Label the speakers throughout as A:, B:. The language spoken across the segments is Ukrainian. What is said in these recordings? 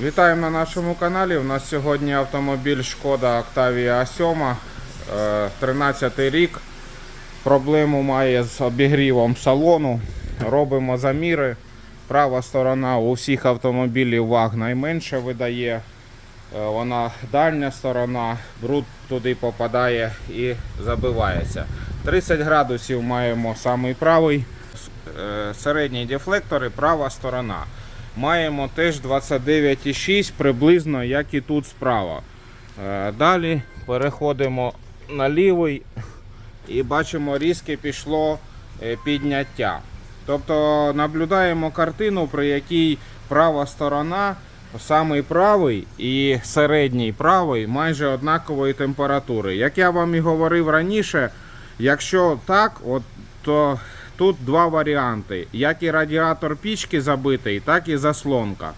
A: Вітаємо на нашому каналі. У нас сьогодні автомобіль Шкода Octavia 7, е, 13 рік. Проблему має з обігрівом салону. Робимо заміри. Права сторона у всіх автомобілів ваг найменше видає. Е, Вона дальня сторона, бруд туди попадає і забивається. 30 градусів маємо самий правий, е, середні дефлектори, права сторона. Маємо теж 29,6 приблизно, як і тут справа. Е, Далі переходимо на лівий і бачимо, різке пішло е, підняття. Тобто наблюдаємо картину, при якій права сторона, самий правий і середній правий майже однакової температури. Як я вам і говорив раніше, якщо так, от, то тут два варіанти: як і радіатор пічки забитий, так і заслонка.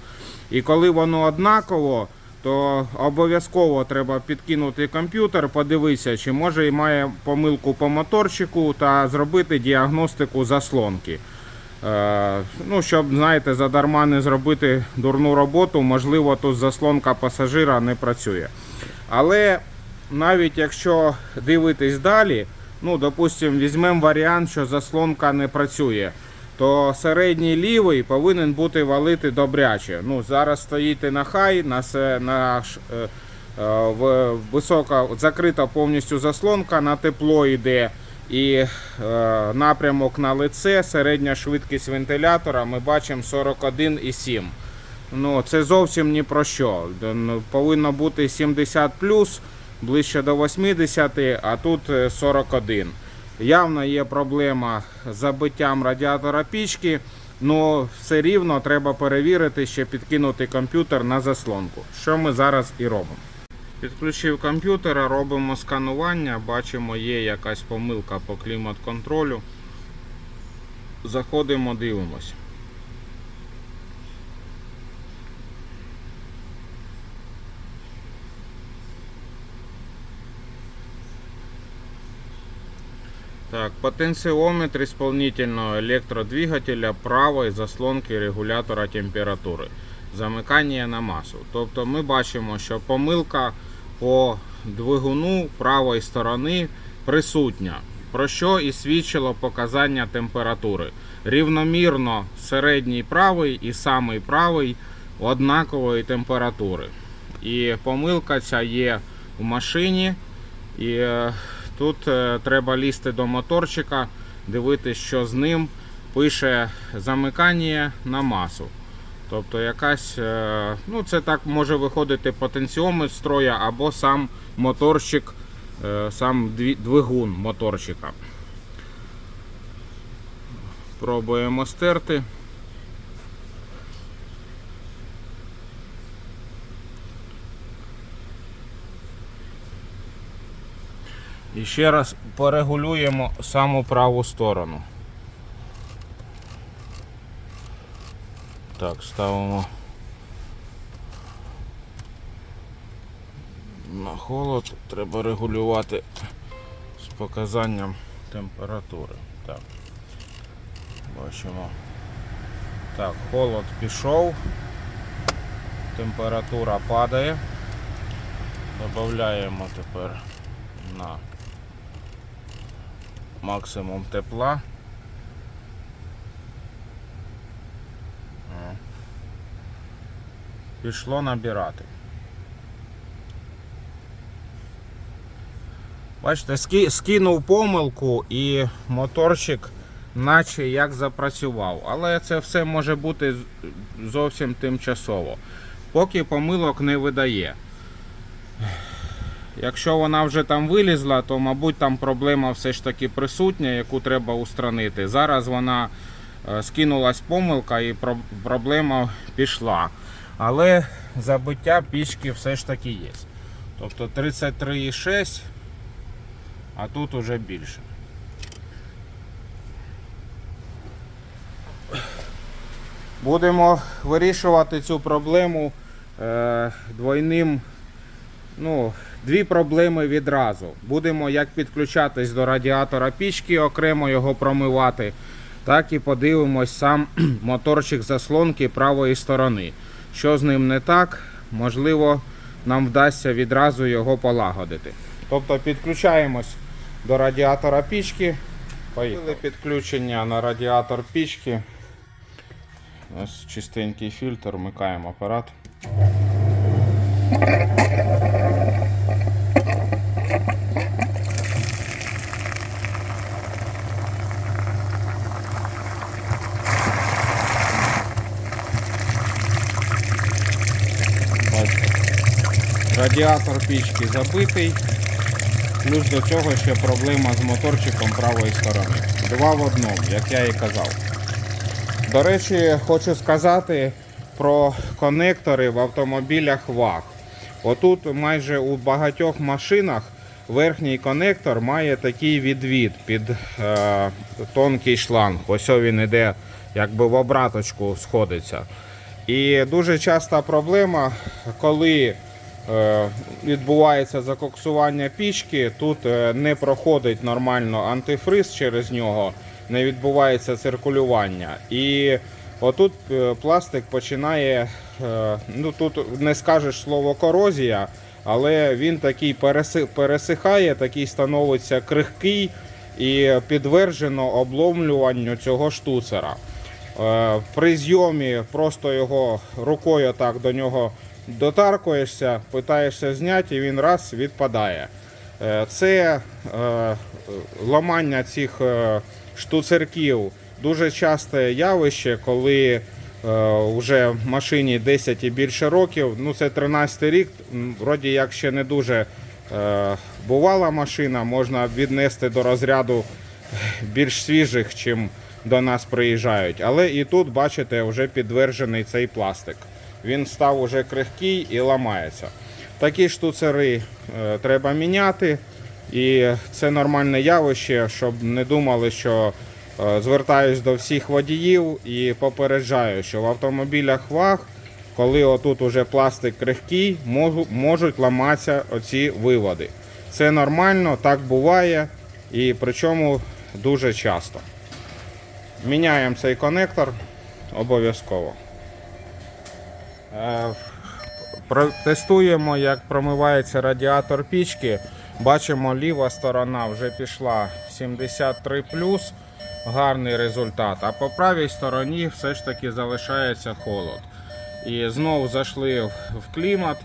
A: І коли воно однаково, то обов'язково треба підкинути комп'ютер, подивитися, чи може і має помилку по моторчику та зробити діагностику заслонки. Е, ну, щоб, знаєте, задарма не зробити дурну роботу, можливо, тут заслонка пасажира не працює. Але навіть якщо дивитись далі, ну, допустимо, візьмемо варіант, що заслонка не працює, то середній лівий повинен бути валити добряче. Ну, зараз стоїте на хай, на, на е, е, в, висока, закрита повністю заслонка, на тепло йде. І е, напрямок на лице, середня швидкість вентилятора ми бачимо 41,7. Ну, це зовсім ні про що. Повинно бути 70 ближче до 80, а тут е, 41. Явно є проблема з забиттям радіатора пічки, але все рівно треба перевірити, ще підкинути комп'ютер на заслонку. Що ми зараз і робимо. Підключив комп'ютера, робимо сканування, бачимо, є якась помилка по клімат-контролю. Заходимо, дивимось. Так, потенциометр исполнительного электродвигателя правої заслонки регулятора температури. Замикання на масу. Тобто ми бачимо, що помилка по двигуну правої сторони присутня, про що і свідчило показання температури. Рівномірно середній правий і самий правий однакової температури. І помилка ця є в машині. І е, тут е, треба лізти до моторчика, дивитися, що з ним пише замикання на масу. Тобто якась, е, ну це так може виходити потенціометр строя або сам моторчик, е, сам двигун моторчика. Пробуємо стерти. І ще раз порегулюємо саму праву сторону. Так, ставимо на холод. Треба регулювати з показанням температури. Так. Бачимо. Так, холод пішов. Температура падає. Додаємо тепер на максимум тепла. Пішло набирати. Бачите, ски- скинув помилку і моторчик наче як запрацював. Але це все може бути зовсім тимчасово. Поки помилок не видає. Якщо вона вже там вилізла, то мабуть там проблема все ж таки присутня, яку треба устранити. Зараз вона е, скинулась помилка і проблема пішла. Але забиття пічки все ж таки є. Тобто 33,6, а тут уже більше. Будемо вирішувати цю проблему е, двойним ну, дві проблеми відразу. Будемо як підключатись до радіатора пічки, окремо його промивати, так і подивимось сам моторчик заслонки правої сторони. що з ним не так, можливо, нам вдасться відразу його полагодити. Тобто підключаємось до радіатора пічки. Поїхали підключення на радіатор пічки. Ось чистенький фільтр, вмикаємо апарат. Радіатор пічки забитий. Плюс до цього ще проблема з моторчиком правої сторони. Два в одному, як я і казав. До речі, хочу сказати про конектори в автомобілях ВАГ. Отут майже у багатьох машинах верхній конектор має такий відвід під е, тонкий шланг. Ось він іде якби в обраточку сходиться. І дуже часта проблема, коли відбувається закоксування пічки, тут е, не проходить нормально антифриз через нього, не відбувається циркулювання. І отут е, пластик починає, е, ну тут не скажеш слово корозія, але він такий переси- пересихає, такий становиться крихкий і підтверджено обломлюванню цього штуцера. Е, При зйомі просто його рукою так до нього дотаркуєшся, питаєшся зняти, і він раз відпадає. Е, Це е, ламання цих е, штуцерків дуже часте явище, коли вже в машині 10 і більше років, ну це 13 рік, вроді як ще не дуже бувала машина, можна віднести до розряду більш свіжих, чим до нас приїжджають. Але і тут, бачите, вже підтверджений цей пластик. Він став уже крихкий і ламається. Такі штуцери е, треба міняти. І це нормальне явище, щоб не думали, що е, звертаюсь до всіх водіїв і попереджаю, що в автомобілях ВАГ, коли отут уже пластик крихкий, можуть ламатися оці виводи. Це нормально, так буває, і причому дуже часто. Міняємо цей конектор обов'язково. Е, Протестуємо, як промивається радіатор пічки. Бачимо, ліва сторона вже пішла 73 гарний результат. А по правій стороні все ж таки залишається холод. І знову зайшли в клімат.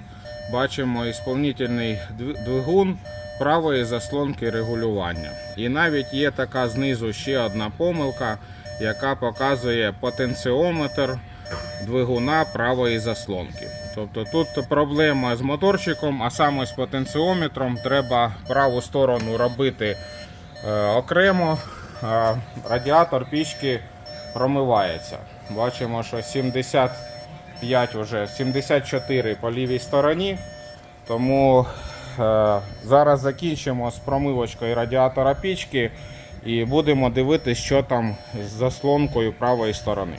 A: Бачимо ісполнительний двигун правої заслонки регулювання. І навіть є така знизу ще одна помилка, яка показує потенціометр двигуна правої заслонки. Тобто тут проблема з моторчиком, а саме з потенціометром. Треба праву сторону робити е, окремо. а радіатор пічки промивається. Бачимо, що 75 вже 74 по лівій стороні. Тому е, зараз закінчимо з промивочкою радіатора пічки і будемо дивитися, що там з заслонкою правої сторони.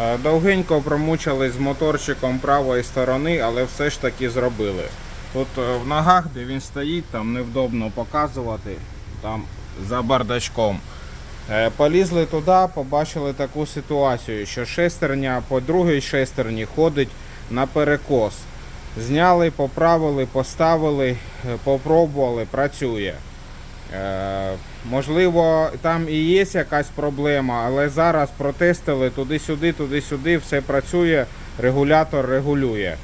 A: Е, Довгенько промучили з моторчиком правої сторони, але все ж таки зробили. Тут е, в ногах, де він стоїть, там невдобно показувати, там за бардачком. Е, Полізли туди, побачили таку ситуацію, що шестерня по другій шестерні ходить на перекос. Зняли, поправили, поставили, попробували, працює. Е, можливо, там і є якась проблема, але зараз протестили туди-сюди, туди-сюди, все працює, регулятор регулює.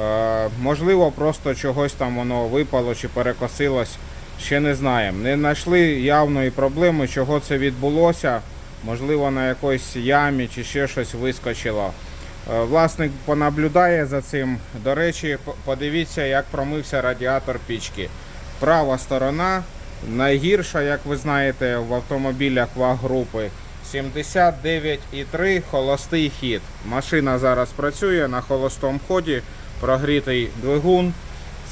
A: Е, можливо, просто чогось там воно випало чи перекосилось, ще не знаємо. Не знайшли явної проблеми, чого це відбулося. Можливо, на якоїсь ямі чи ще щось вискочило. Е, Власник понаблюдає за цим. До речі, подивіться, як промився радіатор пічки. Права сторона найгірша, як ви знаєте, в автомобілях ВАГ-групи. 79,3 холостий хід. Машина зараз працює на холостому ході, прогрітий двигун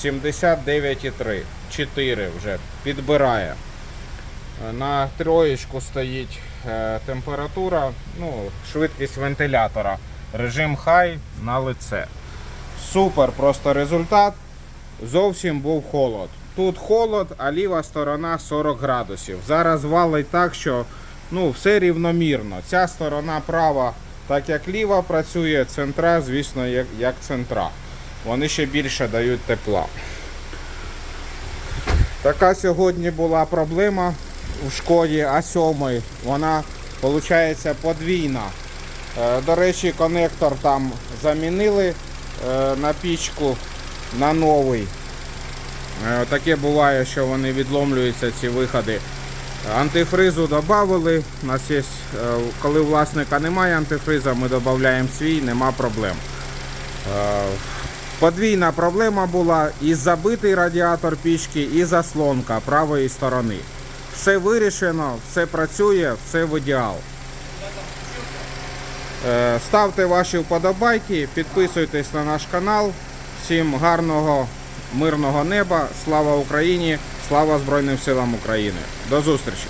A: 79,3. 4 вже підбирає. На троєчку стоїть е, температура, ну, швидкість вентилятора. Режим хай на лице. Супер просто результат. Зовсім був холод. Тут холод, а ліва сторона 40 градусів. Зараз валить так, що ну, все рівномірно. Ця сторона права Так як ліва працює, центра, звісно, як, як центра. Вони ще більше дають тепла. Така сьогодні була проблема в шкоді А7. Вона, виходить, подвійна. Е, До речі, конектор там замінили е, на пічку на новий. Е, Таке буває, що вони відломлюються, ці виходи. Антифризу додали. У нас є, е, коли власника немає антифриза, ми додаємо свій, нема проблем. Е, Подвійна проблема була і забитий радіатор пічки, і заслонка правої сторони. Все вирішено, все працює, все в ідеал. Ставте ваші вподобайки, підписуйтесь на наш канал. Всім гарного, мирного неба. Слава Україні! Слава Збройним силам України! До зустрічі!